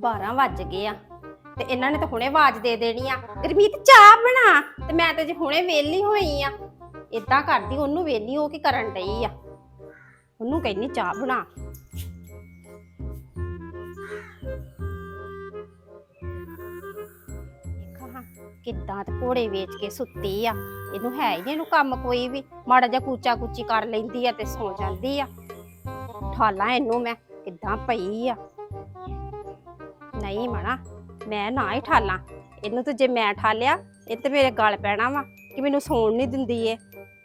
12 ਵੱਜ ਗਏ ਆ। ਤੇ ਇਹਨਾਂ ਨੇ ਤਾਂ ਹੁਣੇ ਆਵਾਜ਼ ਦੇ ਦੇਣੀ ਆ। ਰਮੀਤ, ਚਾਹ ਬਣਾ। ਤੇ ਮੈਂ ਤੇ ਜੇ ਹੁਣੇ ਵੇਲੀ ਹੋਈ ਆ। ਇਦਾਂ ਕਰਦੀ, ਉਹਨੂੰ ਵੇਲੀ ਹੋ ਕੇ ਕਰਨ ਡਈ ਆ। ਉਹਨੂੰ ਕਹਿੰਨੀ ਚਾਹ ਬਣਾ। ਕਿੱਦਾਂ ਤੇ ਘੋੜੇ ਵੇਚ ਕੇ ਸੁੱਤੀ ਆ। ਇਹਨੂੰ ਹੈ ਹੀ ਨੀ ਇਹਨੂੰ ਕੰਮ ਕੋਈ ਵੀ। ਮਾੜਾ ਜਿਹਾ ਕੂਚਾ ਕੁਚੀ ਕਰ ਲੈਂਦੀ ਆ ਤੇ ਸੌ ਜਾਂਦੀ ਆ। ਠਾਲਾਂ ਇਹਨੂੰ ਮੈਂ ਕਿੱਦਾਂ ਪਈ ਆ। ਨਹੀਂ ਮਣਾ ਮੈਂ ਨਾ ਹੀ ਠਾਲਾਂ। ਇਹਨੂੰ ਤੇ ਜੇ ਮੈਂ ਠਾਲਿਆ ਇਹ ਤੇ ਮੇਰੇ ਗਲ ਪੈਣਾ ਵਾ ਕਿ ਮੈਨੂੰ ਸੌਣ ਨਹੀਂ ਦਿੰਦੀ ਏ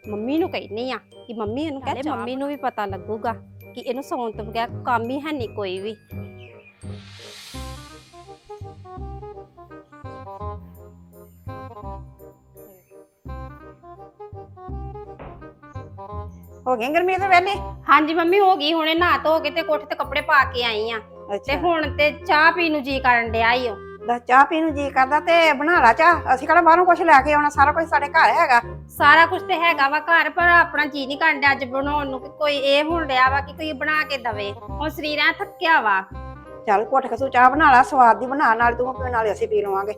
ਮੰਮੀ ਨੂੰ ਕਹਿਨੀ ਆ ਕਿ ਮੰਮੀ ਇਹਨੂੰ ਕਹੇ ਮੰਮੀ ਨੂੰ ਵੀ ਪਤਾ ਲੱਗੂਗਾ ਕਿ ਇਹਨੂੰ ਸੌਣ ਤੋਂ ਬਗੈਰ ਕੰਮ ਹੀ ਹੈ ਨਹੀਂ ਕੋਈ ਵੀ। ਹੋ ਗਈ ਗਰਮੀ ਤੇ ਵੇਲੇ ਹਾਂਜੀ ਮੰਮੀ ਹੋ ਗਈ ਹੁਣੇ ਨਹਾ ਧੋ ਕੇ ਤੇ ਕੋਠੇ ਤੇ ਕੱਪੜੇ ਪਾ ਕੇ ਆਈ ਆ। ਤੇ ਹੁਣ ਤੇ ਚਾਹ ਪੀਣ ਨੂੰ ਜੀ ਕਰਨ ਡਿਆ ਈ ਓ। ਦਾ ਚਾਹ ਪੀਣ ਨੂੰ ਜੀ ਕਰਦਾ ਤੇ ਬਣਾ ਲਾ ਚਾਹ। ਅਸੀਂ ਕਿਹੜਾ ਬਾਹਰੋਂ ਕੁਝ ਲੈ ਕੇ ਆਉਣਾ ਸਾਰਾ ਕੁਝ ਸਾਡੇ ਘਰ ਹੈਗਾ। ਸਾਰਾ ਕੁਝ ਤੇ ਹੈਗਾ ਵਾ ਘਰ ਪਰ ਆਪਣਾ ਜੀ ਨਹੀਂ ਕਰਨ ਡਿਆ ਅੱਜ ਬਣਾਉਣ ਨੂੰ ਕਿ ਕੋਈ ਇਹ ਹੁਣ ਡਿਆ ਵਾ ਕਿ ਕੋਈ ਬਣਾ ਕੇ ਦਵੇ। ਹੁਣ ਸਰੀਰ ਥੱਕਿਆ ਵਾ। ਚੱਲ ਘੁੱਟ ਕੇ ਤੂੰ ਚਾਹ ਬਣਾ ਲਾ ਸਵਾਦ ਦੀ ਬਣਾ ਨਾਲ ਤੂੰ ਪੀਣ ਨਾਲ ਅਸੀਂ ਪੀ ਲਵਾਂਗੇ।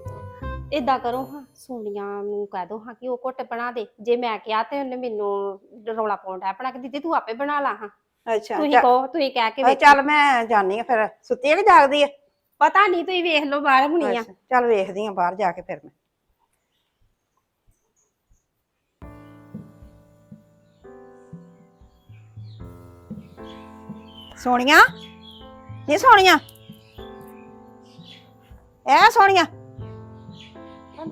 ਇਦਾਂ ਕਰੋ ਹਾਂ ਸੋਨੀਆ ਨੂੰ ਕਹਿ ਦੋ ਹਾਂ ਕਿ ਉਹ ਘੁੱਟ ਬਣਾ ਦੇ। ਜੇ ਮੈਂ ਕਿਹਾ ਤੇ ਉਹਨੇ ਮੈਨੂੰ ਰੌਲਾ ਪਾਉਂਦਾ ਆਪਣਾ ਕਿ ਦੀਦੀ ਤੂੰ ਆਪੇ ਬਣਾ ਲਾ ਹਾਂ। ਅੱਛਾ ਤੁਸੀਂ ਚੱਲ- ਕਹੋ ਤੁਸੀਂ ਕਹਿ ਕੇ ਵੇਖੋ ਚੱਲ ਮੈਂ ਜਾਣੀ ਆ ਫਿਰ। ਸੁੱਤੀ ਹੈ ਕਿ ਜਾਗਦੀ ਹੈ ਪਤਾ ਨਹੀਂ ਤੁਸੀਂ ਵੇਖ ਲਓ ਬਾਹਰ ਹੁਣੀ ਆ। ਅੱਛਾ, ਚੱਲ ਵੇਖਦੀ ਆ ਬਾਹਰ ਜਾ ਕੇ ਫਿਰ ਮੈਂ। ਸੋਨੀਆ? ਇਹ ਸੋਨੀਆ? ਐ ਸੋਨੀਆ?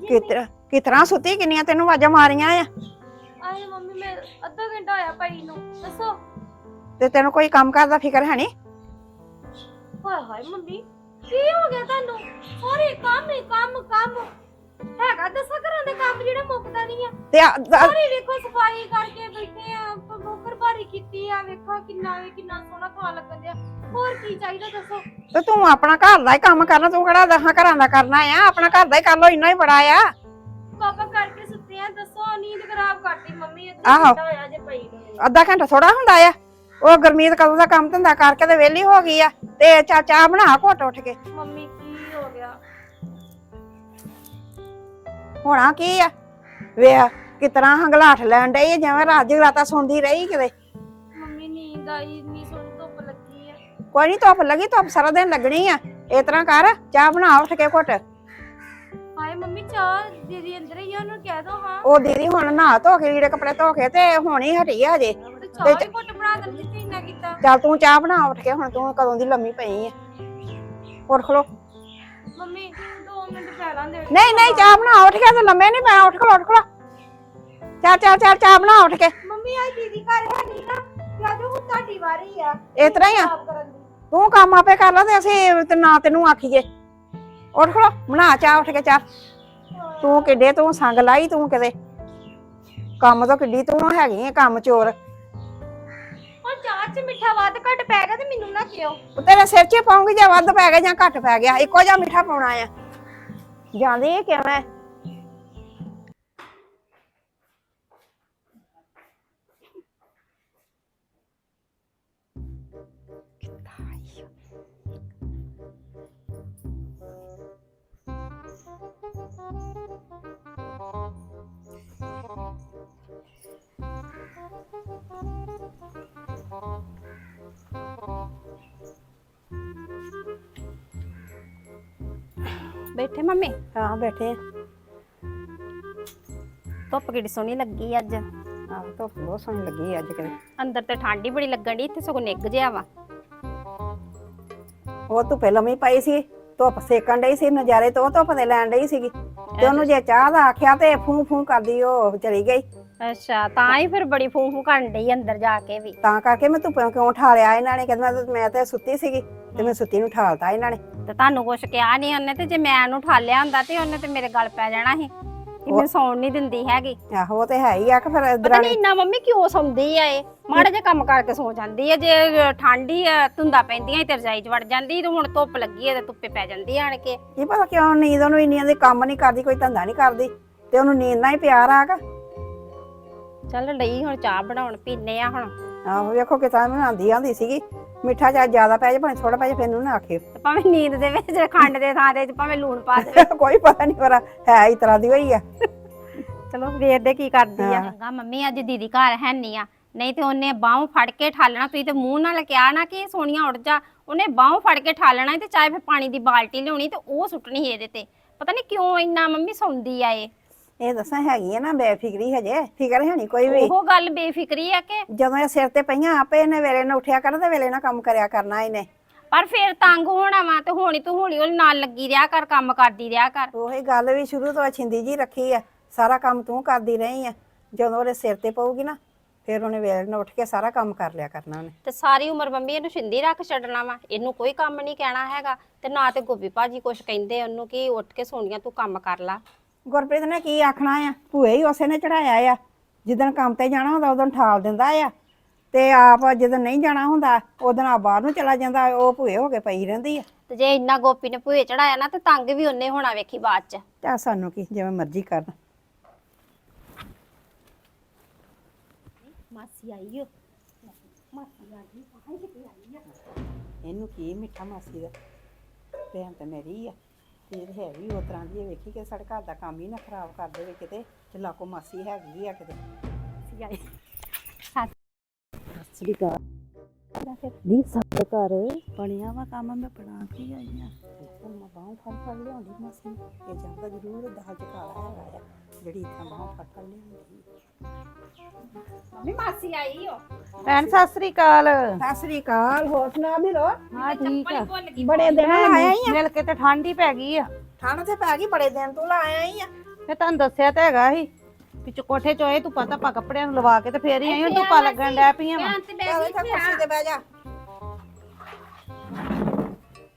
ਕਿਤਰਾ ਕਿਤਰਾ ਸੁੱਤੀ ਕਿੰਨੀਆਂ ਤੈਨੂੰ ਆਵਾਜ਼ਾਂ ਮਾਰੀਆਂ ਆ? ਆਏ ਮੰਮੀ ਮੈਂ ਅੱਧਾ ਘੰਟਾ ਹੋਇਆ ਪਈ ਨੂੰ। ਦੱਸੋ। ਤੇ ਤੈਨੂੰ ਕੋਈ ਕੰਮ ਕਰਦਾ ਫਿਕਰ ਹੈ ਨਹੀਂ ਹਾਏ ਹਾਏ ਮੰਮੀ ਕੀ ਹੋ ਗਿਆ ਤੁਹਾਨੂੰ? ਸਾਰੇ ਕੰਮ ਹੀ ਕੰਮ ਕੰਮ। ਹੈਗਾ ਦੱਸੋ ਘਰਾਂ ਦੇ ਕੰਮ ਜਿਹੜਾ ਮੁੱਕਦਾ ਨਹੀਂ ਆ। ਤੇ ਆ- ਆ- ਸਾਰੇ ਵੇਖੋ ਸਫ਼ਾਈ ਕਰਕੇ ਬੈਠੇ ਆ ਬੋਕਰ ਭਾਰੀ ਕੀਤੀ ਆ ਵੇਖੋ ਕਿੰਨਾ ਵੇ ਕਿੰਨਾ ਸੋਹਣਾ ਥਾਂ ਲੱਗਣ ਦਿਆ ਹੋਰ ਕੀ ਚਾਹੀਦਾ ਦੱਸੋ? ਤੇ ਤੂੰ ਆਪਣਾ ਘਰ ਦਾ ਹੀ ਕੰਮ ਕਰਨਾ ਤੂੰ ਕਿਹੜਾ ਦਸਾਂ ਘਰਾਂ ਦਾ ਕਰਨਾ ਆ? ਆਪਣਾ ਘਰ ਦਾ ਹੀ ਕਰ ਲੋ ਇੰਨਾ ਹੀ ਬੜਾ ਆ। ਪਾਪਾ ਕਰਕੇ ਸੁੱਤੇ ਆ ਦੱਸੋ ਨੀਂਦ ਖਰਾਬ ਕਰਤੀ ਮੰਮੀ ਆਹੋ। ਅੱਧਾ ਘੰਟਾ ਹੋਇਆ ਜੇ ਪਈ ਨੂੰ। ਅੱਧਾ ਘੰਟਾ ਥੋੜਾ ਹੁੰਦਾ ਆ। ਉਹ ਗਰਮੀਤ ਕਦੋਂ ਦਾ ਕੰਮ ਧੰਦਾ ਕਰਕੇ ਤੇ ਵਿਹਲੀ ਹੋ ਗਈ ਆ ਤੇ ਚਾ ਚਾਹ ਬਣਾ ਘੁੱਟ ਉੱਠ ਕੇ। ਮੰਮੀ ਕੀ ਹੋ ਗਿਆ? ਹੋਣਾ ਕੀ ਆ? ਵੇ ਕਿਤਨਾ ਹੰਗਲਾਠ ਲੈਣ ਡਈ ਆ, ਜਿਵੇਂ ਰਾਤ ਜਗਰਾਤਾ ਸੌਂਦੀ ਰਹੀ ਕਿਤੇ। ਮੰਮੀ ਨੀਂਦ ਆਈ ਇੰਨੀ ਸੋਹਣੀ ਧੁੱਪ ਲੱਗੀ ਆ। ਕੋਈ ਨਹੀਂ ਧੁੱਪ ਲੱਗੀ ਧੁੱਪ ਸਾਰਾ ਦਿਨ ਲੱਗਣੀ ਆ। ਇਸ ਤਰ੍ਹਾਂ ਕਰ ਚਾਹ ਬਣਾ ਉੱਠ ਕੇ ਘੁੱਟ। ਹਾਏ ਮੰਮੀ ਚਾਹ ਦੀਦੀ ਅੰਦਰ ਹੀ ਆ ਉਹਨੂੰ ਕਹਿ ਦੋ ਹਾਂ। ਉਹ ਦੀਦੀ ਹੁਣ ਨਹਾ ਧੋ ਕੇ ਲੀੜੇ ਕੱਪੜੇ ਧੋ ਕੇ ਤੇ ਹੁਣ ਹੀ ਹਟੀ ਆ ਹਜੇ। ਤੇ ਚਾਹ ਹੀ ਘੁੱਟ ਬਣਾ ਦਿੰਦੀ ਤੇ ਇੰਨਾ ਕੀਤਾ। ਚੱਲ ਤੂੰ ਚਾਹ ਬਣਾ ਉੱਠ ਕੇ ਹੁਣ ਤੂੰ ਕਦੋਂ ਦੀ ਲੰਮੀ ਪਈ ਆ। ਉੱਠ ਖਲੋ। ਮੰਮੀ 2 ਮਿੰਟ ਪਹਿਲਾਂ ਦੇ ਨਹੀਂ ਨਹੀਂ ਚਾਹ ਬਣਾ ਉੱਠ ਕੇ ਤੇ ਲੰਮੇ ਨਹੀਂ ਪੈਣਾ ਉੱਠ ਖਲੋ ਉੱਠ ਖਲੋ। ਚੱਲ ਚੱਲ ਚੱਲ ਚਾਹ ਬਣਾ ਉੱਠ ਕੇ। ਮੰਮੀ ਆ ਦੀਦੀ ਘਰ ਹੈ ਨਹੀਂ ਨਾ ਜਦੋਂ ਹੁਣ ਤੁਹਾਡੀ ਵਾਰੀ ਆ। ਇਸ ਤਰ੍ਹਾਂ ਹੀ ਆ। ਸਾਫ਼ ਕਰਨ ਦੀ। ਤੂੰ ਕੰਮ ਆਪੇ ਕਰ ਲੈ ਤੇ ਅਸੀਂ ਤੇ ਨਾ ਤੈਨੂੰ ਆਖੀਏ। ਉੱਠ ਖਲੋ ਬਣਾ ਚਾਹ ਉੱਠ ਕੇ ਚਾਹ। ਤੂੰ ਕਿੱਡੇ ਤੂੰ ਸੰਗ ਲਾਈ ਤੂੰ ਕਿਤੇ। ਕੰਮ ਤੋਂ ਕਿੱਡੀ ਤੂੰ ਹੈਗੀ ਆ ਕੰਮ ਚੋਰ। ਹੁਣ ਚਾਹ 'ਚ ਮਿੱਠਾ ਵੱਧ ਘੱਟ ਪੈ ਗਿਆ ਤੇ ਮੈਨੂੰ ਨਾ ਕਿਉਂ? ਉਹ ਤੇਰੇ ਸਿਰ 'ਚ ਪਾਉਂਗੀ ਜਾਂ ਵੱਧ ਪੈ ਗਿਆ ਜਾਂ ਘੱਟ ਪੈ ਗਿਆ। ਇੱਕੋ ਜਿਹਾ ਮਿੱਠਾ ਪਾਉਣਾ ਆ। ਜਾਂਦੀ ਇਹ ਕਿਵੇਂ ਬੈਠੇ ਮੰਮੀ? ਹਾਂ ਬੈਠੇ ਆ। ਧੁੱਪ ਸੋਹਣੀ ਲੱਗੀ ਅੱਜ। ਆਹ ਧੁੱਪ ਬਹੁਤ ਸੋਹਣੀ ਲੱਗੀ ਅੱਜ ਕਿਤੇ। ਅੰਦਰ ਤੇ ਠੰਡੀ ਬੜੀ ਲੱਗਣ ਦੀ ਇੱਥੇ ਸਗੋਂ ਨਿੱਘ ਜਿਆ ਵਾ। ਉਹ ਧੁੱਪੇ ਲੰਮੀ ਪਈ ਸੀ ਧੁੱਪ ਸੇਕਣ ਡਈ ਸੀ ਨਜ਼ਾਰੇ ਤੋਂ ਧੁੱਪ ਦੇ ਲੈਣ ਡਈ ਸੀਗੀ। ਤੇ ਉਹਨੂੰ ਜੇ ਚਾਹ ਦਾ ਆਖਿਆ ਤੇ ਫੂੰ ਫੂੰ ਕਰਦੀ ਉਹ ਚਲੀ ਗਈ। ਅੱਛਾ ਤਾਂ ਹੀ ਫਿਰ ਬੜੀ ਫੂੰ ਫੂੰ ਕਰਨ ਡਈ ਅੰਦਰ ਜਾ ਕੇ ਵੀ। ਤਾਂ ਕਰਕੇ ਮੈਂ ਧੁੱਪੇ ਕਿਉਂ ਠਾਲਿਆ ਇਹਨਾਂ ਨੇ? ਕਹਿੰਦਾ ਮੈਂ ਤਾਂ- ਮੈਂ ਤੇ ਸੁੱਤੀ ਸੀਗੀ ਤੇ ਮੈਂ ਸੁੱਤੀ ਨੂੰ ਠਾਲਤਾ ਇਹਨਾਂ ਨੇ। ਤੇ ਤੁਹਾਨੂੰ ਕੁਛ ਕਿਹਾ ਨਹੀਂ ਉਹਨੇ ਤੇ ਜੇ ਮੈਂ ਉਹਨੂੰ ਠਾਲਿਆ ਹੁੰਦਾ ਤੇ ਉਹਨੇ ਤੇ ਮੇਰੇ ਗਲ ਪੈ ਜਾਣਾ ਸੀ ਕਿ ਸੌਣ ਨਹੀਂ ਦਿੰਦੀ ਹੈਗੀ। ਆਹੋ ਉਹ ਤੇ ਹੈ ਹੀ ਆ ਕਿ ਫਿਰ ਪਤਾ ਦਰਾਣੀ ਨਹੀਂ ਇੰਨਾ ਮੰਮੀ ਕਿਉਂ ਸੌਂਦੀ ਆ ਇਹ? ਮਾੜਾ ਜਿਹਾ ਕੰਮ ਕਰਕੇ ਸੌ ਜਾਂਦੀ ਆ ਜੇ ਠੰਡੀ ਆ ਧੁੰਦਾ ਪੈਂਦੀਆਂ ਤੇ ਰਜਾਈ 'ਚ ਵੜ ਜਾਂਦੀ ਤੇ ਹੁਣ ਧੁੱਪ ਲੱਗੀ ਆ ਤੇ ਧੁੱਪੇ ਪੈ ਜਾਂਦੀ ਆਣ ਕੇ। ਕੀ ਪਤਾ ਕਿਉਂ ਨੀਂਦ ਉਹਨੂੰ ਇੰਨੀਆਂ ਦੇ ਕੰਮ ਨਹੀਂ ਕਰਦੀ ਕੋਈ ਧੰਦਾ ਨਹੀਂ ਕਰਦੀ ਤੇ ਉਹਨੂੰ ਨੀਂਦ ਨਾਲ ਹੀ ਪਿਆਰ ਆ ਗਾ ਚੱਲ ਲਈ ਹੁਣ ਚਾਹ ਬਣਾਉਣ ਪੀਨੇ ਆ ਹੁਣ। ਆਹੋ ਵੇਖੋ ਕਿਤਾ ਬਣਾਉਂਦੀ ਆਂਦੀ ਸੀਗੀ। ਮਿੱਠਾ ਚਾਹ ਜ਼ਿਆਦਾ ਪੈ ਜਾ ਭਾਵੇਂ ਥੋੜਾ ਪੈ ਜਾ ਫਿਰ ਨੂੰ ਨਾ ਆਖਿਓ। ਤੇ ਭਾਵੇਂ ਨੀਂਦ ਦੇ ਵਿੱਚ ਖੰਡ ਦੇ ਥਾਂ ਤੇ ਭਾਵੇਂ ਲੂਣ ਪਾ ਦੇ ਕੋਈ ਪਤਾ ਨਹੀਂ ਪਰ ਹੈ ਇਸ ਤਰ੍ਹਾਂ ਦੀ ਹੋਈ ਆ। ਚਲੋ ਵੇਖਦੇ ਕੀ ਕਰਦੀ ਆ। ਹਾਂ। ਚੰਗਾ ਮੰਮੀ ਅੱਜ ਦੀਦੀ ਘਰ ਹੈ ਨਹੀਂ ਆ। ਨਹੀਂ ਤੇ ਉਹਨੇ ਬਾਹੋਂ ਫੜ ਕੇ ਠਾਲਣਾ ਤੁਸੀਂ ਤੇ ਮੂੰਹ ਨਾਲ ਕਿਹਾ ਨਾ ਕਿ ਸੋਨੀਆ ਉੱਠ ਜਾ। ਉਹਨੇ ਬਾਹੋਂ ਫੜ ਕੇ ਠਾਲਣਾ ਤੇ ਚਾਹੇ ਫਿਰ ਪਾਣੀ ਦੀ ਬਾਲਟੀ ਲਿਆਉਣੀ ਤੇ ਉਹ ਸੁੱਟਣੀ ਸੀ ਇਹਦੇ ਤੇ। ਪਤਾ ਨਹੀਂ ਕਿਉਂ ਇੰਨਾ ਮੰਮੀ ਸੌਂਦੀ ਆ ਇਹ। ਇਹ ਦੱਸਾਂ ਹੈਗੀ ਆ ਨਾ ਬੇਫਿਕਰੀ ਹਜੇ ਫਿਕਰ ਹੈ ਨਹੀਂ ਕੋਈ ਵੀ। ਉਹ ਗੱਲ ਬੇਫਿਕਰੀ ਆ ਕਿ? ਜਦੋਂ ਇਹ ਸਿਰ ਤੇ ਪਈਆਂ ਆਪੇ ਇਹਨੇ ਵੇਲੇ ਨਾਲ ਉੱਠਿਆ ਕਰਨਾ ਤੇ ਵੇਲੇ ਨਾਲ ਕੰਮ ਕਰਿਆ ਕਰਨਾ ਇਹਨੇ। ਪਰ ਫਿਰ ਤੰਗ ਹੋਣਾ ਵਾ ਤੇ ਹੋਣੀ ਤੂੰ ਹੌਲੀ ਹੌਲੀ ਨਾਲ ਲੱਗੀ ਰਿਹਾ ਕਰ ਕੰਮ ਕਰਦੀ ਰਿਹਾ ਕਰ। ਉਹੀ ਗੱਲ ਵੀ ਸ਼ੁਰੂ ਤੋਂ ਛਿੰਦੀ ਜੀ ਰੱਖੀ ਆ ਸਾਰਾ ਕੰਮ ਤੂੰ ਕਰਦੀ ਰਹੀ ਆ। ਜਦੋਂ ਉਹਦੇ ਸਿਰ ਤੇ ਪਊਗੀ ਨਾ ਫਿਰ ਉਹਨੇ ਵੇਲੇ ਨਾਲ ਉੱਠ ਕੇ ਸਾਰਾ ਕੰਮ ਕਰ ਲਿਆ ਕਰਨਾ ਉਹਨੇ। ਤੇ ਸਾਰੀ ਉਮਰ ਮੰਮੀ ਇਹਨੂੰ ਛਿੰਦੀ ਰੱਖ ਛੱਡਣਾ ਵਾ ਇਹਨੂੰ ਕੋਈ ਕੰਮ ਨਹੀਂ ਕਹਿਣਾ ਹੈਗਾ ਤੇ ਨਾ ਤੇ ਗੋਬੀ ਭਾਜੀ ਕੁਛ ਕਹਿੰਦੇ ਉਹਨੂੰ ਕਿ ਉੱਠ ਕੇ ਸੋਨੀਆ ਤੂੰ ਕੰਮ ਕਰ ਲਾ। ਗੁਰਪ੍ਰੀਤ ਨੇ ਕੀ ਆਖਣਾ ਆ? ਭੂਏ ਹੀ ਉਸੇ ਨੇ ਚੜਾਇਆ ਆ। ਜਿੱਦਣ ਕੰਮ ਤੇ ਜਾਣਾ ਹੁੰਦਾ ਉਦੋਂ ਠਾਲ ਦਿੰਦਾ ਆ। ਤੇ ਆਪ ਜਦੋਂ ਨਹੀਂ ਜਾਣਾ ਹੁੰਦਾ ਉਦੋਂ ਆ ਬਾਹਰ ਨੂੰ ਚਲਾ ਜਾਂਦਾ ਉਹ ਭੂਏ ਹੋ ਕੇ ਪਈ ਰਹਿੰਦੀ ਆ। ਤੇ ਜੇ ਇੰਨਾ ਗੋਪੀ ਨੇ ਭੂਏ ਚੜਾਇਆ ਨਾ ਤੇ ਤੰਗ ਵੀ ਉਹਨੇ ਹੋਣਾ ਵੇਖੀ ਬਾਅਦ ਚ। ਤੇ ਸਾਨੂੰ ਕੀ ਜਿਵੇਂ ਮਰਜ਼ੀ ਕਰਨ। ਮਾਸੀ ਆਈ ਓ। ਇਹਨੂੰ ਕੀ ਮਿੱਠਾ ਮਾਸੀ ਦਾ? ਭੈਣ ਤੇ ਮੇਰੀ ਆ। ਇਹ ਹੈ ਵੀ ਉਸ ਤਰ੍ਹਾਂ ਦੀ ਆ, ਵੇਖੀ ਕਿ ਸਾਡੇ ਘਰ ਦਾ ਕੰਮ ਹੀ ਨਾ ਖਰਾਬ ਕਰ ਦੇਵੇ ਕਿਤੇ ਤੇ ਲਾਕੋ ਮਾਸੀ ਹੈਗੀ ਆ ਕਿਤੇ। ਮਾਸੀ ਆਈ। ਸ੍ਰੀ ਅਕਾਲ। ਦੀ ਸਭ ਘਰ ਬਣਿਆ ਵਾ ਕੰਮ ਮੈਂ ਬਣਾ ਕੇ ਆਈ ਆ। ਮੈਂ ਬਾਹੋਂ ਫੜ ਫੜ ਲਿਆਉਂਦੀ ਮਾਸੀ। ਇਹ ਜਾਂਦਾ ਜ਼ਰੂਰ ਦਾਲ ਚ ਕਾਲਾ ਹੈਗਾ ਆ। ਜਿਹੜੀ ਬਾਹੋਂ ਫੜ ਮੰਮੀ ਮਾਸੀ ਆਈ ਓ? ਭੈਣ ਸਤਿ ਸ੍ਰੀ ਅਕਾਲ। ਸਤਿ ਸ੍ਰੀ ਅਕਾਲ ਹੋਰ ਸੁਣਾ ਵੀ ਲੋ ਹਾਂ ਠੀਕ ਆ। ਭੁੱਲ ਗਈ। ਬੜੇ ਦਿਨ ਲਾਇਆ ਹੀ ਆ। ਮਿਲ ਕੇ ਤੇ ਠੰਡ ਹੀ ਪੈ ਗਈ ਆ। ਠੰਡ ਤੇ ਪੈ ਗਈ ਬੜੇ ਦਿਨ ਤੂੰ ਲਾਇਆ ਹੀ ਆ। ਤੇ ਤੁਹਾਨੂੰ ਦੱਸਿਆ ਤਾਂ ਹੈਗਾ ਸੀ ਵਿੱਚ ਕੋਠੇ ਚੋਏ ਤੂੰ ਪਤਾ ਪਾ ਕੱਪੜਿਆਂ ਨੂੰ ਲਵਾ ਕੇ ਤੇ ਫੇਰ ਹੀ ਆਈ ਹੁਣ ਧੁੱਪਾਂ ਲੱਗਣ ਡੈ ਪਈਆਂ ਵਾ। ਚੱਲ ਇੱਥੇ ਕੁਰਸੀ ਤੇ ਬਹਿ ਜਾ।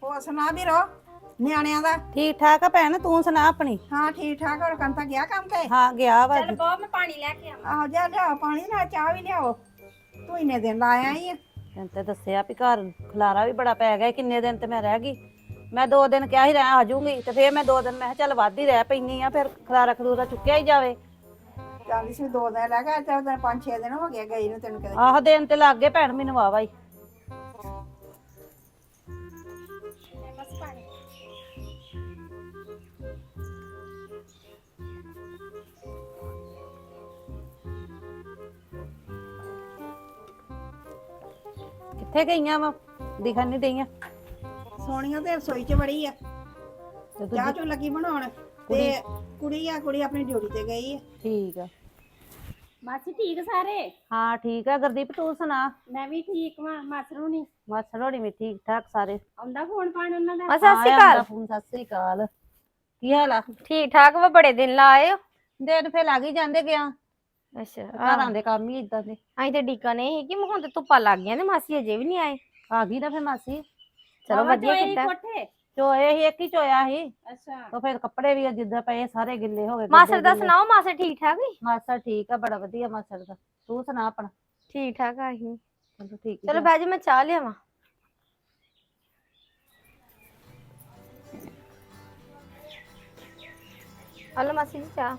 ਹੋਰ ਸੁਣਾ ਵੀ ਰੋ। ਨਿਆਣਿਆਂ ਦਾ। ਠੀਕ ਠਾਕ ਆ ਭੈਣ ਤੂੰ ਸੁਣਾ ਆਪਣੀ? ਹਾਂ ਠੀਕ ਠਾਕ ਹੋਰ ਕੰਤਾ ਗਿਆ ਕੰਮ ਤੇ? ਹਾਂ ਗਿਆ ਵਾ। ਚੱਲ ਬਹੁਤ ਮੈਂ ਪਾਣੀ ਲੈ ਕੇ ਆਵਾਂ। ਆਹੋ ਜਾ ਲਿਆ ਪਾਣੀ ਨਾਲ ਚਾਹ ਵੀ ਲਿਆਓ। ਤੂੰ ਇੰਨੇ ਦਿਨ ਲਾਇਆ ਹੀ ਆ। ਤੈਨੂੰ ਤੇ ਦੱਸਿਆ ਵੀ ਘਰ ਖਲਾਰਾ ਵੀ ਬੜਾ ਪੈ ਗਿਆ ਕਿੰਨੇ ਦਿਨ ਤੇ ਮੈਂ ਰਹਿ ਗਈ। ਮੈਂ ਦੋ ਦਿਨ ਕਿਹਾ ਸੀ ਰਹਿ ਆ ਜਾਊਂਗੀ ਤੇ ਫੇਰ ਮੈਂ ਦੋ ਦਿਨ ਮੈਂ ਕਿਹਾ ਚੱਲ ਵੱਧ ਹੀ ਰਹਿ ਪੈਣੀ ਆ ਫਿਰ ਖਲਾਰਾ ਖਲੂਰਾ ਚੁੱਕਿਆ ਹੀ ਜਾਵੇ। ਜਾਂਦੀ ਸੀ ਦੋ ਦਿਨ ਗਏ ਤੇ ਦਿਨ ਪੰਜ ਛੇ ਦਿਨ ਹੋ ਗਏ ਗਈ ਨੂੰ ਤੈਨੂੰ ਕਿਤੇ। ਆਹ ਦਿਨ ਤੇ ਲੱਗ ਗਏ ਭੈਣ ਮੈਨੂੰ ਵਾਵਾ ਹੀ ਕਿੱਥੇ ਗਈਆਂ ਵਾ? ਦਿਖਣ ਨਹੀਂ ਡਈਆਂ। ਸੋਨੀਆ ਤੇ ਰਸੋਈ 'ਚ ਵੜੀ ਆ। ਤੇ ਚਾਹ ਚੋ ਲੱਗੀ ਬਣਾਉਣ। ਤੇ ਕੁੜੀ? ਆ ਕੁੜੀ ਆਪਣੀ ਡਿਊਟੀ ਤੇ ਗਈ ਆ। ਠੀਕ ਆ। ਮਾਸੀ ਠੀਕ ਸਾਰੇ? ਹਾਂ ਠੀਕ ਆ। ਗੁਰਦੀਪ ਤੂੰ ਸੁਣਾ? ਮੈਂ ਵੀ ਠੀਕ ਵਾਂ ਮਾਸਰੂ ਨਹੀਂ ਮਾਸੜ ਹੋਣੀ ਵੀ ਠੀਕ ਠਾਕ ਸਾਰੇ। ਆਉਂਦਾ ਫੋਨ ਪਾਣ ਉਹਨਾਂ ਦਾ? ਹਾਂ, ਆਉਂਦਾ ਫੋਨ ਸਤਿ ਸ੍ਰੀ ਅਕਾਲ। ਕੀ ਹਾਲ ਆ? ਠੀਕ ਠਾਕ ਵਾ ਬੜੇ ਦਿਨ ਲਾਏ ਹੋ। ਦਿਨ ਫੇ ਲੱਗ ਹੀ ਜਾਂਦੇ ਗਿਆ। ਅੱਛਾ ਘਰਾਂ ਦੇ ਕੰਮ ਹੀ ਇਦਾਂ ਦੇ। ਅਸੀਂ ਤੇ ਡੀਕਾ ਨਹੀਂ ਸੀ ਕਿ ਹੁਣ ਤੇ ਧੁੱਪਾਂ ਲੱਗ ਗਈਆਂ ਤੇ ਮਾਸੀ ਅਜੇ ਵੀ ਨਹੀਂ ਆਏ। ਆ ਗਈ ਨਾ ਫੇ ਮਾਸੀ। ਚਲੋ ਵਧੀਆ ਕੀਤਾ। ਚੋਏ ਹੀ ਇੱਕ ਹੀ ਚੋਇਆ ਸੀ। ਅੱਛਾ। ਤਾਂ ਫਿਰ ਕੱਪੜੇ ਵੀ ਜਿੱਦਾਂ ਪਏ ਸਾਰੇ ਗਿੱਲੇ ਹੋ ਗਏ ਮਾਸਰ ਦਾ। ਸੁਣਾਓ ਮਾਸਰ ਠੀਕ ਠਾਕ ਵੀ ਮਾਸੜ ਠੀਕ ਆ ਬੜਾ ਵਧੀਆ ਮਾਸੜ ਦਾ। ਤੂੰ ਸੁਣਾ ਆਪਣਾ? ਠੀਕ ਠਾਕ ਆ ਅਸੀਂ। ਚਲੋ ਠੀਕ ਚਲੋ ਮੈਂ ਚਾਹ ਲਿਆਵਾਂ। ਹਲੋ ਮਾਸੀ ਜੀ ਚਾਹ।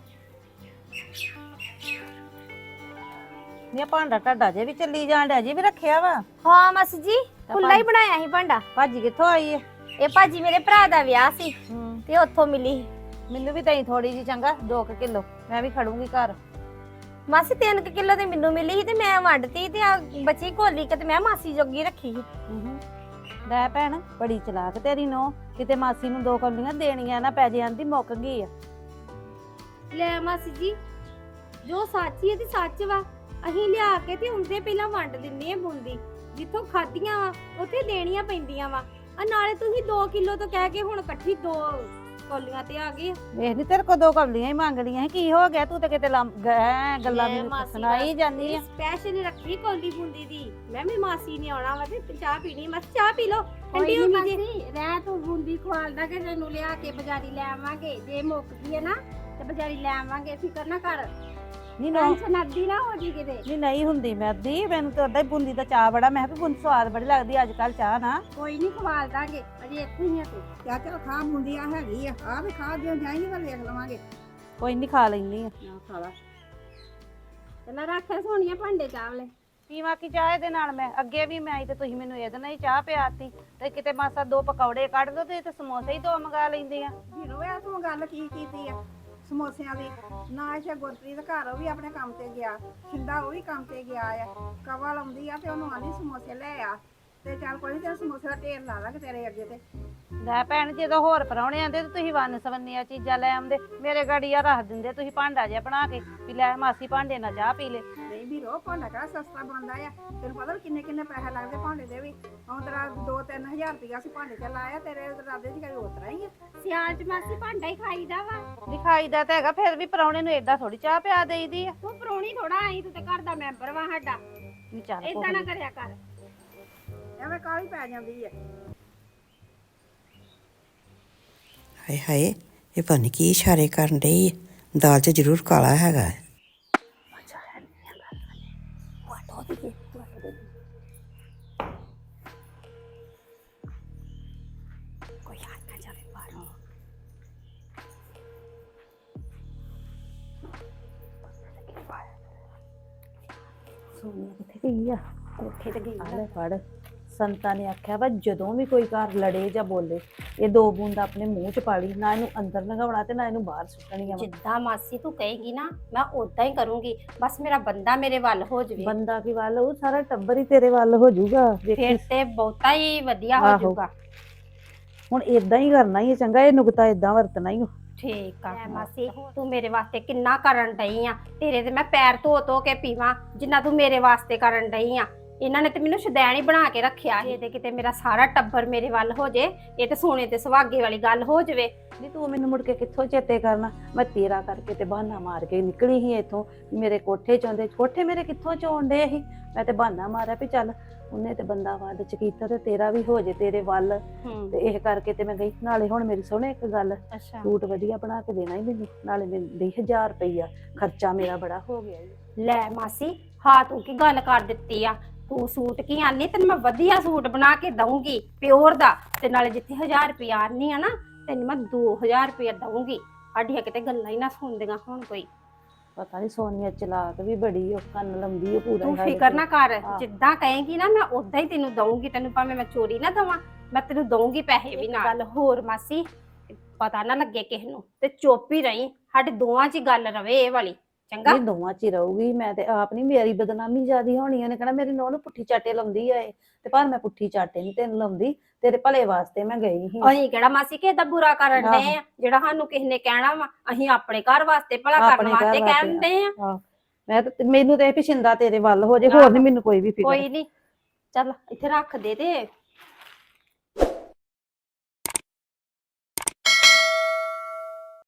ਨੇ ਭਾਂਡਾ ਟਾਡਾ ਜੇ ਵੀ ਚੱਲੀ ਜਾਣ ਡਿਆ ਜੇ ਵੀ ਰੱਖਿਆ ਵਾ। ਹਾਂ ਮਾਸੀ ਜੀ ਖੁੱਲਾ ਹੀ ਬਣਾਇਆ ਸੀ ਭਾਂਡਾ। ਭਾਜੀ ਕਿੱਥੋਂ ਆਈ ਹੈ ਇਹ ਭਾਜੀ ਮੇਰੇ ਭਰਾ ਦਾ ਵਿਆਹ ਸੀ ਹੂੰ। ਤੇ ਉੱਥੋਂ ਮਿਲੀ ਮੈਨੂੰ ਵੀ ਦਈ ਥੋੜੀ ਜੀ ਚੰਗਾ 2 ਕਿਲੋ। ਮੈਂ ਵੀ ਖੜੂੰਗੀ ਘਰ। ਮਾਸੀ 3 ਕਿਲੋ ਤੇ ਮੈਨੂੰ ਮਿਲੀ ਸੀ ਤੇ ਮੈਂ ਵੰਡਤੀ ਤੇ ਆ ਬਚੀ ਕੋਲੀ ਕਿ ਤੇ ਮੈਂ ਮਾਸੀ ਜੋਗੀ ਰੱਖੀ ਸੀ। ਹੂੰ। ਲੈ ਭੈਣ ਬੜੀ ਚਲਾਕ ਤੇਰੀ ਨੋ। ਕਿਤੇ ਮਾਸੀ ਨੂੰ ਦੋ ਕੌਲੀਆਂ ਦੇਣੀਆਂ ਨਾ ਪੈ ਜੇ ਆਂਦੀ ਮੁੱਕ ਗਈ ਆ। ਲੈ ਮਾਸੀ ਜੀ ਜੋ ਸੱਚੀ ਹੈ ਤੇ ਸੱਚ ਵਾ। ਅਸੀਂ ਲਿਆ ਕੇ ਤੇ ਹੁੰਦੇ ਪਹਿਲਾਂ ਵੰਡ ਦਿੰਨੇ ਆ ਬੂੰਦੀ। ਜਿੱਥੋਂ ਖਾਧੀਆਂ ਵਾ ਉੱਥੇ ਦੇਣੀਆਂ ਪੈਂਦੀਆਂ ਵਾ। ਆ ਨਾਲੇ ਤੁਸੀਂ 2 ਕਿਲੋ ਤੋਂ ਕਹਿ ਕੇ ਹੁਣ ਇਕੱਠੀ ਦੋ ਕੋਲੀਆਂ ਤੇ ਆ ਗਏ ਵੇਖ ਨੀ ਤੇਰੇ ਕੋ ਦੋ ਕੌਲੀਆਂ ਹੀ ਮੰਗਲੀਆਂ ਸੀ। ਕੀ ਹੋ ਗਿਆ? ਤੂੰ ਤੇ ਕਿਤੇ ਲੰਮ- ਗਏ ਗੱਲਾਂ ਲੈ ਮੈਨੂੰ ਮਾਸੀ ਸੁਣਾਈ ਜਾਂਦੀ ਆ। ਸਪੈਸ਼ਲ ਰੱਖੀ ਕੋਲੀ ਬੂੰਦੀ ਦੀ। ਮੈਂ ਵੀ ਮਾਸੀ ਨੇ ਆਉਣਾ ਵਾ ਤੇ ਚਾਹ ਪੀਣੀ ਮਸ ਚਾਹ ਪੀ ਲਓ। ਠੰਡੀ ਹੋ ਗਈ ਜੀ। ਰਹਿ ਤੂੰ ਬੂੰਦੀ ਖਵਾਲਦਾ ਕਿ ਤੈਨੂੰ ਲਿਆ ਕੇ ਬਾਜ਼ਾਰੀ ਲੈ ਆਵਾਂਗੇ। ਜੇ ਮੁੱਕ ਗਈ ਹੈ ਨਾ ਤੇ ਬਾਜ਼ਾਰੀ ਲੈ ਆਵਾਂਗੇ। ਫਿਕਰ ਨਾ ਕਰ। ਨਹੀਂ ਨਾ ਟੈਨਸ਼ਨ ਅੱਧੀ ਨਾ ਹੋ ਜੀ ਕਿਤੇ। ਨਹੀਂ ਨਹੀਂ ਹੁੰਦੀ ਮੈਂ ਅੱਧੀ ਮੈਨੂੰ ਤਾਂ ਅੱਧਾ ਹੀ ਬੂੰਦੀ ਦਾ ਚਾਹ ਬੜਾ ਮੈਂ ਕਿਹਾ ਵੀ ਬੂੰਦੀ ਸਵਾਦ ਬੜੀ ਲੱਗਦੀ ਅੱਜ ਕੱਲ ਚਾਹ ਨਾ। ਕੋਈ ਨਹੀਂ ਖਵਾਲ ਦਾਂਗੇ ਅਜੇ ਇੱਥੇ ਹੀ ਆ ਤੂੰ। ਚਾਹ ਚਲ ਖਾ ਮੁੰਦੀ ਆ ਹੈਗੀ ਆ ਆ ਵੀ ਖਾ ਜਿਓ ਜਾਏਗੀ ਫਿਰ ਵੇਖ ਲਵਾਂਗੇ। ਕੋਈ ਨਹੀਂ ਖਾ ਲੈਂਦੀ ਆ। ਆ ਖਾ ਲਾ। ਤੇ ਲੈ ਰੱਖ ਸੋਨੀਆ ਭਾਂਡੇ ਚਾਵਲੇ ਪੀਵਾ ਕੀ ਚਾਹ ਇਹਦੇ ਨਾਲ ਮੈਂ? ਅੱਗੇ ਵੀ ਮੈਂ ਆਈ ਤੇ ਤੁਸੀਂ ਮੈਨੂੰ ਇਹਦੇ ਨਾਲ ਹੀ ਚਾਹ ਪਿਆਤੀ। ਤੇ ਕਿਤੇ ਮਾਸਾ ਦੋ ਪਕੌੜੇ ਕੱਢ ਦੋ ਤੇ ਤੇ ਸਮੋਸੇ ਹੀ ਦੋ ਮੰਗਾ ਲੈਂਦੀਆਂ ਵੀਰੋ ਇਹ ਤੂੰ ਗੱਲ ਕੀ ਕੀਤੀ ਆ? ਸਮੋਸਿਆਂ ਦੀ ਨਾ ਇੱਥੇ ਗੁਰਪ੍ਰੀਤ ਘਰ, ਉਹ ਵੀ ਆਪਣੇ ਕੰਮ ਤੇ ਗਿਆ। ਸ਼ਿੰਦਾ ਉਹ ਵੀ ਕੰਮ ਤੇ ਗਿਆ ਆ। ਕਵਲ ਆਉਂਦੀ ਆ ਤੇ ਉਹਨੂੰ ਆਂਦੀ ਸਮੋਸੇ ਲੈ ਆ। ਤੇ ਚੱਲ ਕੋਈ ਨੀ ਤੇਰੇ ਸਮੋਸੇ ਦਾ ਢੇਰ ਲਾ ਦਾਂਗੇ ਤੇਰੇ ਅੱਗੇ ਤੇ। ਲੈ ਭੈਣ ਜਦੋਂ ਹੋਰ ਪਰੌਣੇ ਆਂਦੇ ਤੇ ਤੁਸੀਂ ਵੰਨ ਸਵੰਨੀਆਂ ਚੀਜ਼ਾਂ ਲੈ ਆਉਂਦੇ। ਮੇਰੇ ਗਾੜੀਆ ਆ ਰੱਖ ਦਿੰਦੇ, ਤੁਸੀਂ ਭਾਂਡਾ ਜਿਹਾ ਬਣਾ ਕੇ। ਵੀ ਲੈ ਮਾਸੀ ਭਾਂਡੇ ਨਾਲ ਚਾਹ ਪੀ ਲੈ। ਨਹੀਂ ਵੀਰੋ ਭਾਂਡਾ ਕਿਹੜਾ ਸਸਤਾ ਬਣਦਾ ਆ। ਤੈਨੂੰ ਪਤਾ ਵੀ ਕਿੰਨੇ ਕਿੰਨੇ ਪੈਸੇ ਲੱਗਦੇ ਭਾਂਡੇ ਦੇ ਵੀ। ਹੁਣ ਤੇਰਾ 2-3000 ਰੁਪਇਆ ਅਸੀਂ ਭਾਂਡੇ ਤੇ ਲਾਇਆ ਤੇਰੇ ਰਾਦੇ ਦੀ ਕਰੀ ਉਤਰਾ ਹੀ ਆ। ਸਿਆਲ ਚ ਮਾਸੀ ਭਾਂਡਾ ਹੀ ਖਾਈਦਾ ਵਾ। ਦਿਖਾਈ ਦਾ ਤਾਂ ਹੈਗਾ ਫਿਰ ਵੀ ਪਰੌਣੇ ਨੂੰ ਏਦਾਂ ਥੋੜੀ ਚਾਹ ਪਿਆ ਦੇਈਦੀ ਆ। ਤੂੰ ਪਰੋਣੀ ਥੋੜਾ ਆਈ ਤੂੰ ਤੇ ਘਰ ਦਾ ਮੈਂਬਰ ਵਾ ਸਾਡਾ। ਚੱਲ ਏਦਾਂ ਨਾ ਕਰਿਆ ਕਰ। ਐਵੇਂ ਕਾਹਲੀ ਪੈ ਜਾਂਦੀ ਆ। ਹਾਏ ਹਾਏ ਇਹ ਪਤਾ ਕੀ ਇਸ਼ਾਰੇ ਕਰਨ ਡਈ ਹੈ ਦਾਲ 'ਚ ਜ਼ਰੂਰ ਕਾਲਾ ਹੈਗਾ। ਹੈ। ਕੋਈ ਆ ਨਾ ਜਾਵੇ ਬਾਹਰੋਂ। ਸੋਨੀਆ ਕਿੱਥੇ ਗਈ ਆ? ਕੋਠੇ ਤੇ ਗਈ ਆ। ਲੈ ਫੜ। ਸੰਤਾਂ ਨੇ ਆਖਿਆ ਵਾ ਜਦੋਂ ਵੀ ਕੋਈ ਘਰ ਲੜੇ ਜਾਂ ਬੋਲੇ ਇਹ ਦੋ ਬੂੰਦ ਆਪਣੇ ਮੂੰਹ 'ਚ ਪਾ ਲਈ ਨਾ ਇਹਨੂੰ ਅੰਦਰ ਲਗਾਉਣਾ ਤੇ ਨਾ ਇਹਨੂੰ ਬਾਹਰ ਸੁੱਟਣੀਆਂ ਵਾ। ਜਿੱਦਾਂ ਮਾਸੀ ਤੂੰ ਕਹੇਗੀ ਨਾ ਮੈਂ ਉਦਾਂ ਹੀ ਕਰੂੰਗੀ। ਬਸ ਮੇਰਾ ਬੰਦਾ ਮੇਰੇ ਵੱਲ ਹੋ ਜਾਵੇ। ਬੰਦਾ ਕੀ ਵੱਲ ਉਹ ਸਾਰਾ ਟੱਬਰ ਹੀ ਤੇਰੇ ਵੱਲ ਹੋ ਜਾਊਗਾ ਫਿਰ ਤੇ ਬਹੁਤਾ ਹੀ ਵਧੀਆ ਹੋ। ਜਾਊਗਾ ਹੁਣ ਇਦਾਂ ਹੀ ਕਰਨਾ ਹੀ ਚੰਗਾ ਇਹ ਨੁਕਤਾ ਇਦਾਂ ਵਰਤਣਾ ਹੀ। ਠੀਕ ਆ। ਮਾਸੀ ਤੂੰ ਮੇਰੇ ਵਾਸਤੇ ਕਿੰਨਾ ਕਰਨ ਡਈ ਆ? ਤੇਰੇ ਤੇ ਮੈਂ ਪੈਰ ਧੋ ਧੋ ਕੇ ਪੀਵਾਂ ਜਿੰਨਾ ਤੂੰ ਮੇਰੇ ਵਾਸਤੇ ਕਰਨ ਡਈ ਆ। ਇਹਨਾਂ ਨੇ ਤੇ ਮੈਨੂੰ ਸ਼ੁਦੈਣ ਹੀ ਬਣਾ ਕੇ ਰੱਖਿਆ ਜੇ ਤੇ ਕਿਤੇ ਮੇਰਾ ਸਾਰਾ ਟੱਬਰ ਮੇਰੇ ਵੱਲ ਹੋ ਜੇ ਇਹ ਤੇ ਸੋਨੇ ਤੇ ਸੁਹਾਗੇ ਵਾਲੀ ਗੱਲ ਹੋ ਜਾਵੇ। ਨਹੀਂ ਤੂੰ ਮੈਨੂੰ ਮੁੜ ਕੇ ਕਿੱਥੋਂ ਚੇਤੇ ਕਰਨਾ? ਮੈਂ ਤੇਰਾ ਕਰਕੇ ਤੇ ਬਹਾਨਾ ਮਾਰ ਕੇ ਨਿਕਲੀ ਸੀ ਇੱਥੋਂ। ਮੇਰੇ ਕੋਠੇ ਚੋਂਦੇ ਕੋਠੇ ਮੇਰੇ ਕਿੱਥੋਂ ਚੋਂਦੇ ਸੀ? ਮੈਂ ਤੇ ਬਹਾਨਾ ਮਾਰਿਆ ਵੀ ਚੱਲ ਉਹਨੇ ਤੇ ਬੰਦਾ ਵੱਧ ਚ ਕੀਤਾ ਤੇ ਤੇਰਾ ਵੀ ਹੋ ਜੇ ਤੇਰੇ ਵੱਲ। ਹੂੰ। ਤੇ ਇਹ ਕਰਕੇ ਤੇ ਮੈਂ ਗਈ। ਨਾਲੇ ਹੁਣ ਮੇਰੀ ਸੁਣੇ ਇੱਕ ਗੱਲ ਅੱਛਾ। ਸੂਟ ਵਧੀਆ ਬਣਾ ਕੇ ਦੇਣਾ ਹੀ ਮੈਨੂੰ। ਨਾਲੇ ਮੈਨੂੰ ਦੇ 1000 ਰੁਪਈਆ। ਖਰਚਾ ਮੇਰਾ ਬੜਾ ਹੋ ਗਿਆ ਲੈ ਮਾਸੀ ਹਾਂ ਤੂੰ ਕੀ ਗੱਲ ਕਰ ਦਿੱਤੀ ਆ? ਤੂੰ ਸੂਟ ਕੀ ਆਨੀ ਤੈਨੂੰ ਮੈਂ ਵਧੀਆ ਸੂਟ ਬਣਾ ਕੇ ਦਊਂਗੀ ਪਿਓਰ ਦਾ। ਤੇ ਨਾਲੇ ਜਿੱਥੇ 1000 ਰੁਪਿਆ ਆਨੀ ਆ ਨਾ ਤੈਨੂੰ ਮੈਂ 2000 ਰੁਪਿਆ ਦਊਂਗੀ। ਸਾਡੀਆਂ ਕਿਤੇ ਗੱਲਾਂ ਹੀ ਨਾ ਸੁਣਦੀਆਂ ਹੁਣ ਕੋਈ। ਪਤਾ ਨਹੀਂ ਸੋਨੀਆ ਚਲਾਕ ਵੀ ਬੜੀ ਉਹ ਕੰਨ ਲੰਬੀ ਉਹ ਪੂਰਾ ਤੂੰ ਫਿਕਰ। ਨਾ ਕਰ। ਜਿੱਦਾਂ ਕਹੇਂਗੀ ਨਾ ਮੈਂ ਉਦਾਂ ਹੀ ਤੈਨੂੰ ਦਊਂਗੀ। ਤੈਨੂੰ ਭਾਵੇਂ ਮੈਂ ਚੋਰੀ ਨਾ ਦਵਾਂ ਮੈਂ ਤੈਨੂੰ ਦਊਂਗੀ ਪੈਸੇ ਵੀ ਨਾਲ। ਗੱਲ ਹੋਰ ਮਾਸੀ ਪਤਾ ਨਾ ਲੱਗੇ ਕਿਸੇ ਨੂੰ। ਤੇ ਚੁੱਪ ਹੀ ਰਹੀਂ ਸਾਡੇ ਦੋਵਾਂ 'ਚ ਹੀ ਗੱਲ ਰਵੇ ਇਹ ਵਾਲੀ। ਚੰਗਾ? ਇਹ ਦੋਵਾਂ ਚ ਹੀ ਰਹੂਗੀ ਮੈਂ ਤੇ ਆਪ ਨਹੀਂ ਮੇਰੀ ਬਦਨਾਮੀ ਜਿਆਦੀ ਹੋਣੀ ਉਹਨੇ ਕਹਣਾ ਮੇਰੀ ਨੂੰਹ ਨੂੰ ਪੁੱਠੀ ਚਾਟੇ ਲਾਉਂਦੀ ਆ ਇਹ। ਤੇ ਪਰ ਮੈਂ ਪੁੱਠੀ ਚਾਟੇ ਨਹੀਂ ਤੈਨੂੰ ਲਾਉਂਦੀ ਤੇਰੇ ਭਲੇ ਵਾਸਤੇ ਮੈਂ ਗਈ ਸੀ। ਅਸੀਂ ਕਿਹੜਾ ਮਾਸੀ ਕਿਸੇ ਦਾ ਬੁਰਾ ਕਰਨ। ਦੇ ਆ ਜਿਹੜਾ ਸਾਨੂੰ ਕਿਸੇ ਨੇ ਕਹਿਣਾ ਵਾ ਅਸੀਂ ਆਪਣੇ ਘਰ ਵਾਸਤੇ ਭਲਾ ਕਰਨ ਆਪਣੇ ਘਰ ਵਾਸਤੇ ਵਾਸਤੇ, ਕਹਿੰਦੇ ਆ। ਮੈਂ ਤੇ ਮੈਨੂੰ ਤੇ ਇਹ ਪਿਛਿੰਦਾ ਤੇਰੇ ਵੱਲ ਹੋ ਜੇ। ਹੋਰ ਨਹੀਂ ਮੈਨੂੰ ਕੋਈ ਵੀ ਫਿਕਰ। ਕੋਈ ਨਹੀਂ ਚੱਲ ਇੱਥੇ ਰੱਖ ਦੇ ਤੇ।